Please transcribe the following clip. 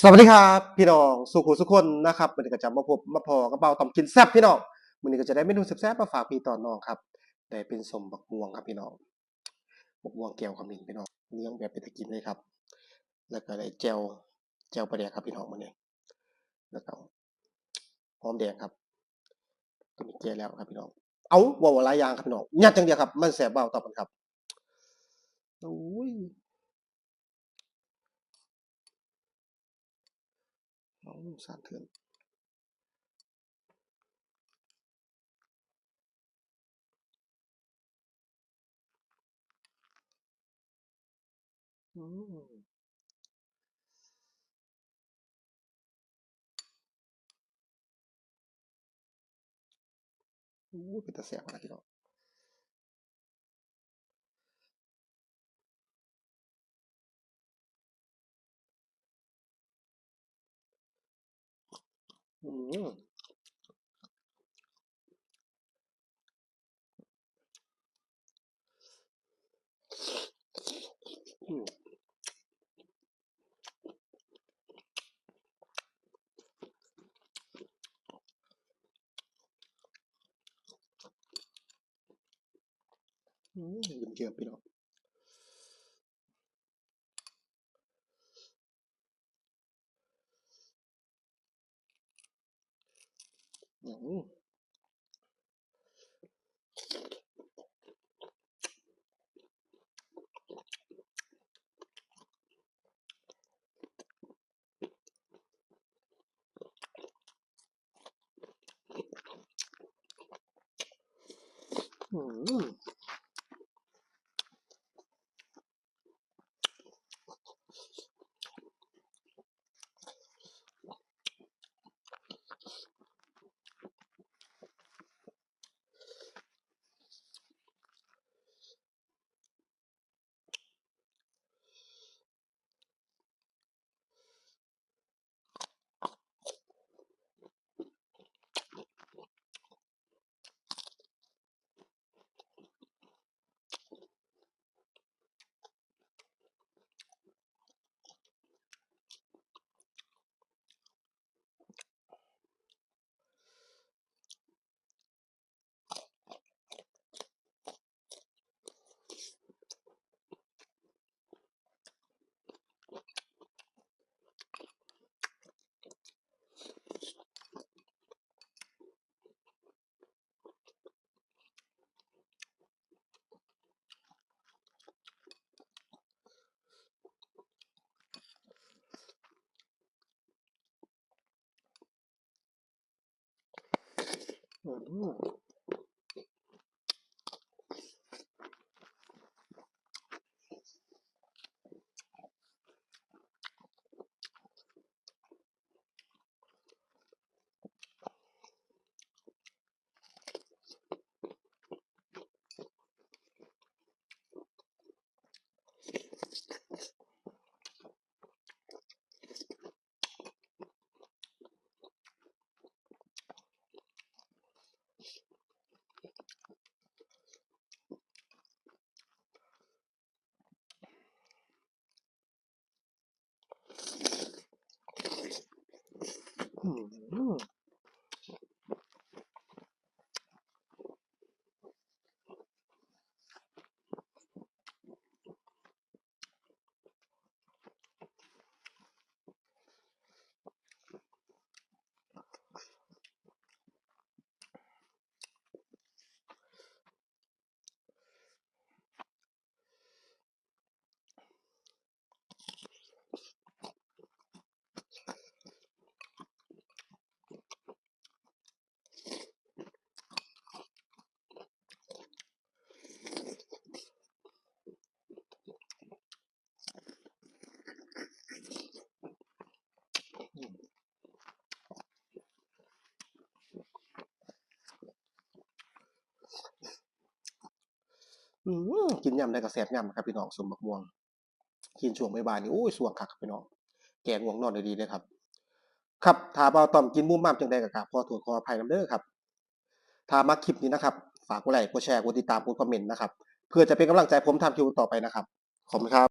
สวัสดีครับพี่น้องสุขุสุขคนนะครับวันนี้ก็จะมาพบมาพอกับเบาต่อมกินแซ่บพี่น้องวันนี้ก็จะได้เมนูแซ่บๆมาฝากพี่ต่อน้องครับได้เป็นสมบักม่วงครับพี่น้องบักม่วงแก้วขมิ้นพี่น้องเลี้ยงแบบเป็นตะกินเลยครับ แล้วก็ได้แจวแจวปลาแดกครับพี่น้องมันนี้แล้วก็หอมแดงครับตัวนี้แก่แล้วครับพี่น้องเอาว่าว่าหลายอย่างครับพี่น้องยัดจังเดียวครับ มันแซ่บเบาต่อมันครับโอ้ย bấm sản thưởng Ooh. Ui, người ta xẻo lại cái đó 嗯。嗯。嗯嗯有点不要 음. 음. 嗯、Mm-hmm. กินยำได้ก็แซ่บยำครับพี่น้องสมบักม่วง กินช่วงบ่ายๆนี่โอ้ยสวงคักครับพี่น้อง แกง่วงนอนได้ดีเลยครับ ครับถ้าเบาต่อมกินมุ่มม่ามจังใดก็กราบพอถั่วคอภัยน้ำเด้อครับถ้ามักคลิปนี้นะครับ ฝากกดไลค์กดแชร์กดติดตามกดคอมเมนต์นะครับ เพื่อจะเป็นกำลังใจผมทำคลิปต่อไปนะครับ ขอบคุณครับ